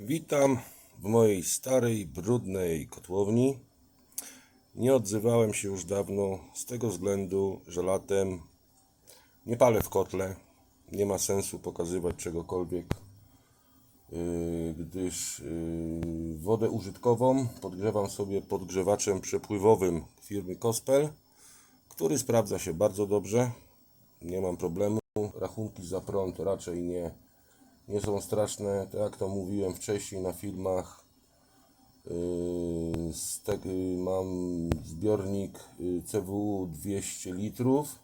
Witam w mojej starej, brudnej kotłowni. Nie odzywałem się już dawno z tego względu, że latem nie palę w kotle. Nie ma sensu pokazywać czegokolwiek, yy, gdyż yy, wodę użytkową podgrzewam sobie podgrzewaczem przepływowym firmy Kospel, który sprawdza się bardzo dobrze. Nie mam problemu. Rachunki za prąd raczej nie, nie są straszne, tak to mówiłem wcześniej na filmach. Yy, Z tego mam zbiornik yy, CWU 200 litrów,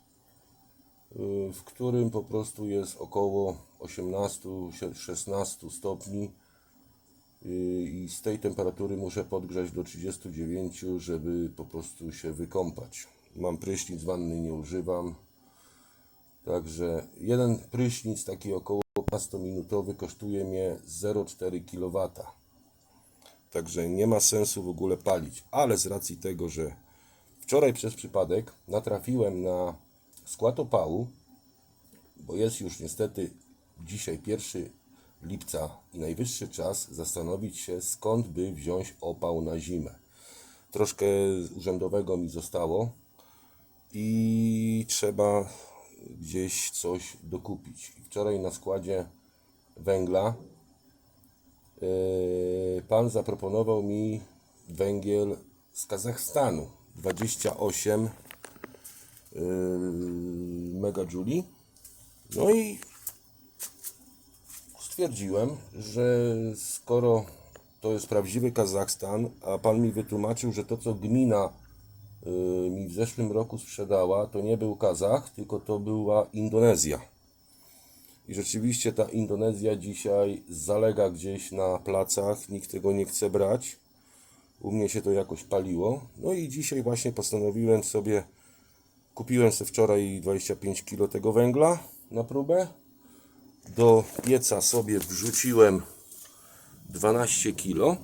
yy, w którym po prostu jest około 18-16 stopni i z tej temperatury muszę podgrzać do 39, żeby po prostu się wykąpać. Mam prysznic, wanny nie używam. Także jeden prysznic, taki około 15-minutowy, kosztuje mnie 0,4 kW. Także nie ma sensu w ogóle palić. Ale z racji tego, że wczoraj przez przypadek natrafiłem na skład opału, bo jest już niestety dzisiaj 1 lipca i najwyższy czas zastanowić się, skąd by wziąć opał na zimę. Troszkę urzędowego mi zostało i trzeba gdzieś coś dokupić. Wczoraj na składzie węgla yy, pan zaproponował mi węgiel z Kazachstanu 28 yy, megajuli. No i stwierdziłem, że skoro to jest prawdziwy Kazachstan, a pan mi wytłumaczył, że to co gmina mi w zeszłym roku sprzedała, to nie był Kazach, tylko to była Indonezja. I rzeczywiście ta Indonezja dzisiaj zalega gdzieś na placach, nikt tego nie chce brać. U mnie się to jakoś paliło. No i dzisiaj właśnie postanowiłem sobie, kupiłem sobie wczoraj 25 kg tego węgla na próbę. Do pieca sobie wrzuciłem 12 kg.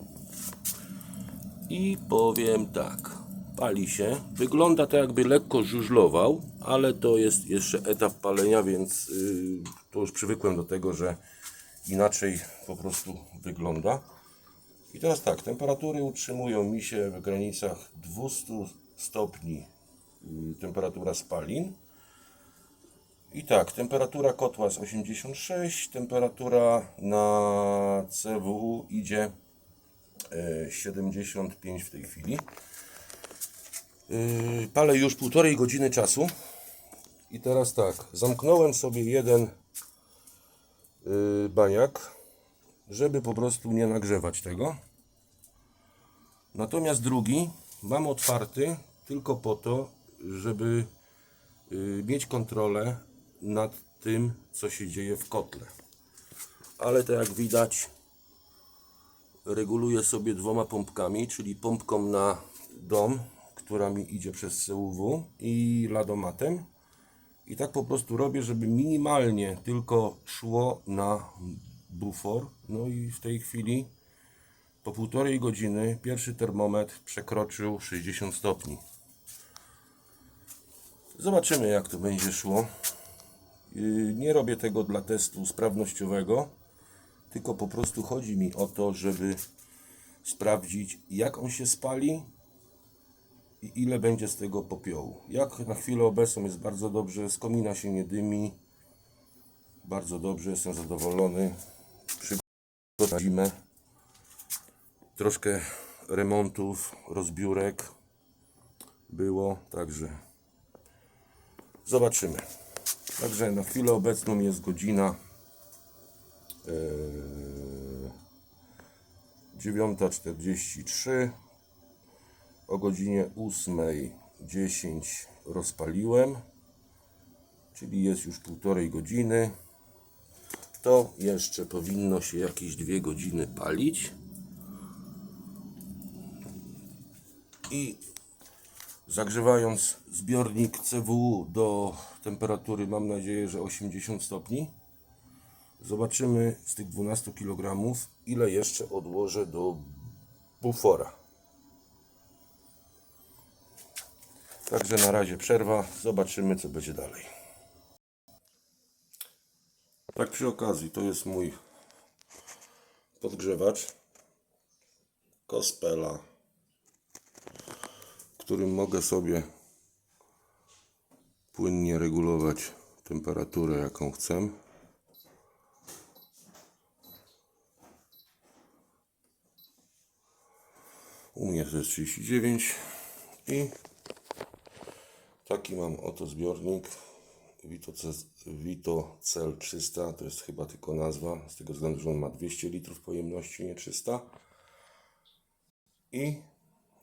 I powiem tak, pali się. Wygląda to jakby lekko żużlował, ale to jest jeszcze etap palenia, więc yy, to już przywykłem do tego, że inaczej po prostu wygląda. I teraz tak, temperatury utrzymują mi się w granicach 200 stopni yy, temperatura spalin. I tak, temperatura kotła jest 86, temperatura na CWU idzie e, 75 w tej chwili. Yy, Palę już półtorej godziny czasu. I teraz tak, zamknąłem sobie jeden yy, baniak, żeby po prostu nie nagrzewać tego. Natomiast drugi mam otwarty tylko po to, żeby yy, mieć kontrolę nad tym, co się dzieje w kotle. Ale to jak widać, reguluję sobie dwoma pompkami, czyli pompką na dom, która mi idzie przez CUW i ladomatem. I tak po prostu robię, żeby minimalnie tylko szło na bufor. No i w tej chwili po półtorej godziny pierwszy termometr przekroczył 60 stopni. Zobaczymy jak to będzie szło. Yy, Nie robię tego dla testu sprawnościowego, tylko po prostu chodzi mi o to, żeby sprawdzić jak on się spali i ile będzie z tego popiołu. Jak na chwilę obecną jest bardzo dobrze, z komina się nie dymi. Bardzo dobrze, jestem zadowolony. Przygotowałem na zimę. Troszkę remontów, rozbiórek było, także zobaczymy. Także na chwilę obecną jest godzina e, 9.43. O godzinie 8.10 rozpaliłem, czyli jest już półtorej godziny. To jeszcze powinno się jakieś dwie godziny palić. I zagrzewając zbiornik CWU do temperatury, mam nadzieję, że 80 stopni, zobaczymy z tych 12 kg, ile jeszcze odłożę do bufora. Także na razie przerwa, zobaczymy co będzie dalej. Tak przy okazji, to jest mój podgrzewacz Kospela, którym mogę sobie płynnie regulować temperaturę jaką chcę. U mnie to jest 39 i taki mam oto zbiornik Vito, Ce- Vito Cel 300, to jest chyba tylko nazwa, z tego względu, że on ma 200 litrów pojemności, nie 300 i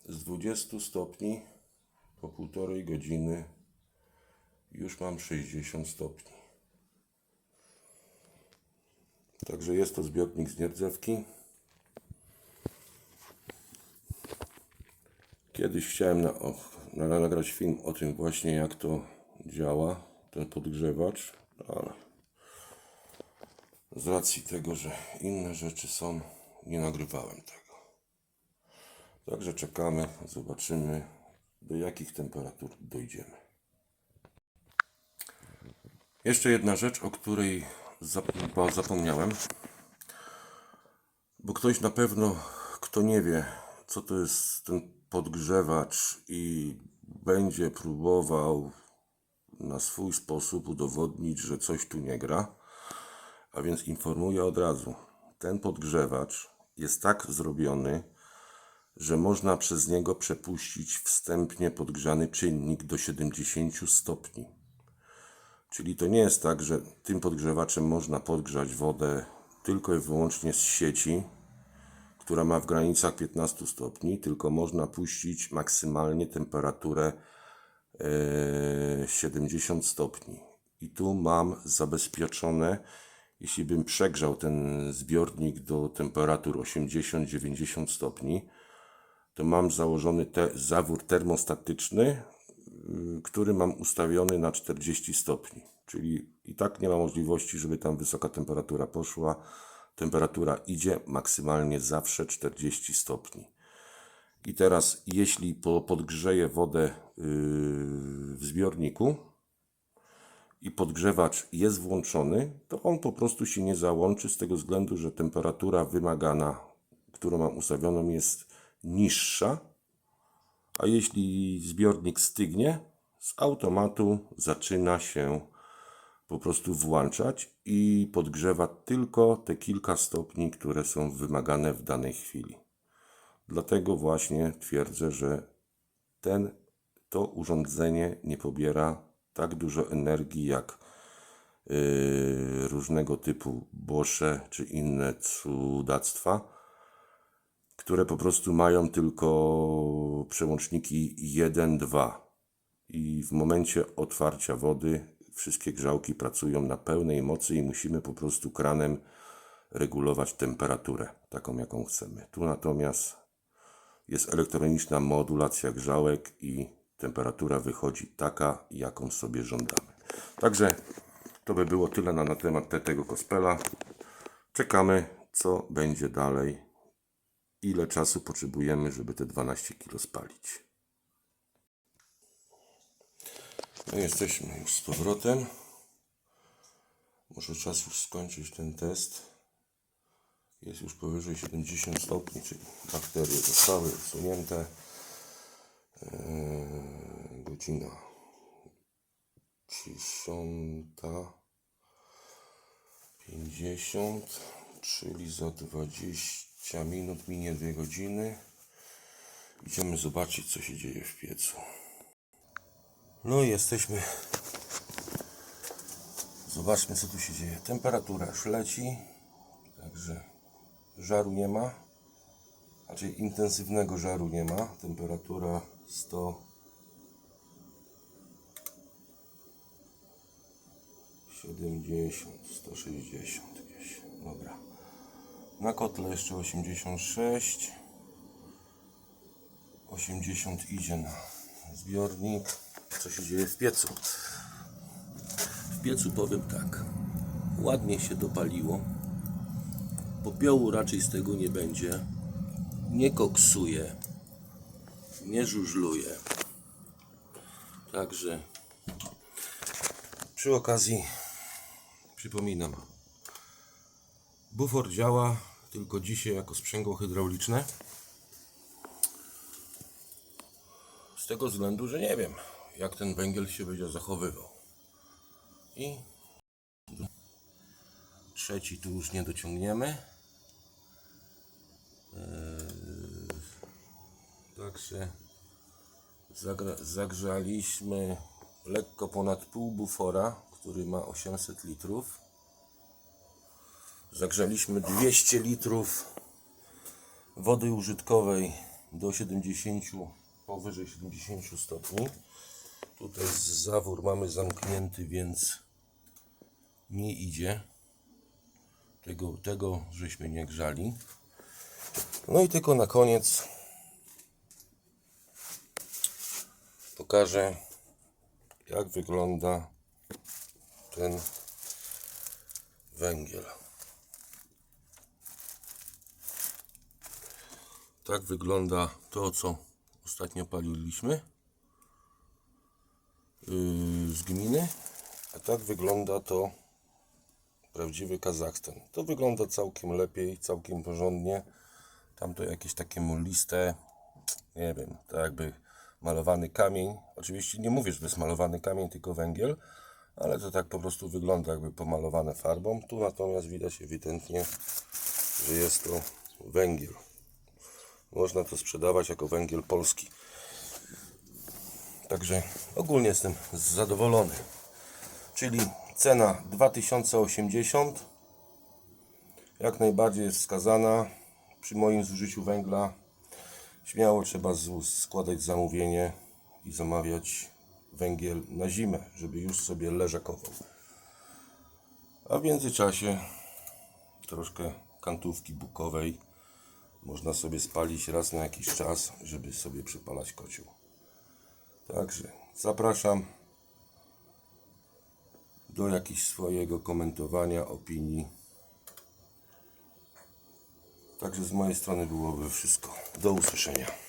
z 20 stopni po półtorej godziny już mam 60 stopni. Także jest to zbiornik z nierdzewki. Kiedyś chciałem na, o, na, nagrać film o tym właśnie, jak to działa, ten podgrzewacz, ale z racji tego, że inne rzeczy są, nie nagrywałem tego. Także czekamy, zobaczymy, do jakich temperatur dojdziemy. Jeszcze jedna rzecz, o której zap- zapomniałem, bo ktoś na pewno, kto nie wie, co to jest ten podgrzewacz i będzie próbował na swój sposób udowodnić, że coś tu nie gra, a więc informuję od razu. Ten podgrzewacz jest tak zrobiony, że można przez niego przepuścić wstępnie podgrzany czynnik do 70 stopni. Czyli to nie jest tak, że tym podgrzewaczem można podgrzać wodę tylko i wyłącznie z sieci, która ma w granicach 15 stopni, tylko można puścić maksymalnie temperaturę e, 70 stopni. I tu mam zabezpieczone, jeśli bym przegrzał ten zbiornik do temperatur 80-90 stopni, to mam założony te, zawór termostatyczny, y, który mam ustawiony na 40 stopni. Czyli i tak nie ma możliwości, żeby tam wysoka temperatura poszła. Temperatura idzie maksymalnie zawsze 40 stopni. I teraz, jeśli po- podgrzeję wodę yy, w zbiorniku i podgrzewacz jest włączony, to on po prostu się nie załączy z tego względu, że temperatura wymagana, którą mam ustawioną, jest niższa. A jeśli zbiornik stygnie, z automatu zaczyna się po prostu włączać i podgrzewa tylko te kilka stopni, które są wymagane w danej chwili. Dlatego właśnie twierdzę, że ten, to urządzenie nie pobiera tak dużo energii jak yy, różnego typu Bosze czy inne cudactwa, które po prostu mają tylko przełączniki 1-2 i w momencie otwarcia wody wszystkie grzałki pracują na pełnej mocy i musimy po prostu kranem regulować temperaturę taką jaką chcemy. Tu natomiast jest elektroniczna modulacja grzałek i temperatura wychodzi taka, jaką sobie żądamy. Także to by było tyle na, na temat te, tego kospela. Czekamy, co będzie dalej. Ile czasu potrzebujemy, żeby te 12 kg spalić. Jesteśmy już z powrotem. Może czas już skończyć ten test. Jest już powyżej 70 stopni, czyli bakterie zostały usunięte. Eee, godzina 10.50, czyli za 20 minut minie 2 godziny. Idziemy zobaczyć, co się dzieje w piecu. No i jesteśmy. Zobaczmy, co tu się dzieje. Temperatura już leci, także żaru nie ma. Znaczy intensywnego żaru nie ma. Temperatura 100. 70, 160 gdzieś. Dobra. Na kotle jeszcze 86. 80 idzie na zbiornik. Co się dzieje w piecu? W piecu powiem tak. Ładnie się dopaliło. Popiołu raczej z tego nie będzie. Nie koksuje. Nie żużluje. Także przy okazji przypominam. Bufor działa, tylko dzisiaj jako sprzęgło hydrauliczne. Z tego względu, że nie wiem, jak ten węgiel się będzie zachowywał. I trzeci tu już nie dociągniemy. Także zagra- zagrzaliśmy lekko ponad pół bufora, który ma 800 litrów. Zagrzaliśmy 200 litrów wody użytkowej do 70, powyżej 70 stopni. Tutaj zawór mamy zamknięty, więc nie idzie. Tego, tego żeśmy nie grzali. No i tylko na koniec pokażę jak wygląda ten węgiel. Tak wygląda to, co ostatnio paliliśmy z gminy, a tak wygląda to prawdziwy Kazachstan. To wygląda całkiem lepiej, całkiem porządnie. Tam to jakieś takie muliste, nie wiem, tak jakby malowany kamień. Oczywiście nie mówię, że to jest malowany kamień, tylko węgiel, ale to tak po prostu wygląda jakby pomalowane farbą. Tu natomiast widać ewidentnie, że jest to węgiel. Można to sprzedawać jako węgiel polski. Także ogólnie jestem zadowolony. Czyli cena 2080 jak najbardziej jest wskazana. Przy moim zużyciu węgla śmiało trzeba składać zamówienie i zamawiać węgiel na zimę, żeby już sobie leżakował. A w międzyczasie troszkę kantówki bukowej można sobie spalić raz na jakiś czas, żeby sobie przypalać kocioł. Także zapraszam do jakiegoś swojego komentowania, opinii. Także z mojej strony byłoby wszystko. Do usłyszenia.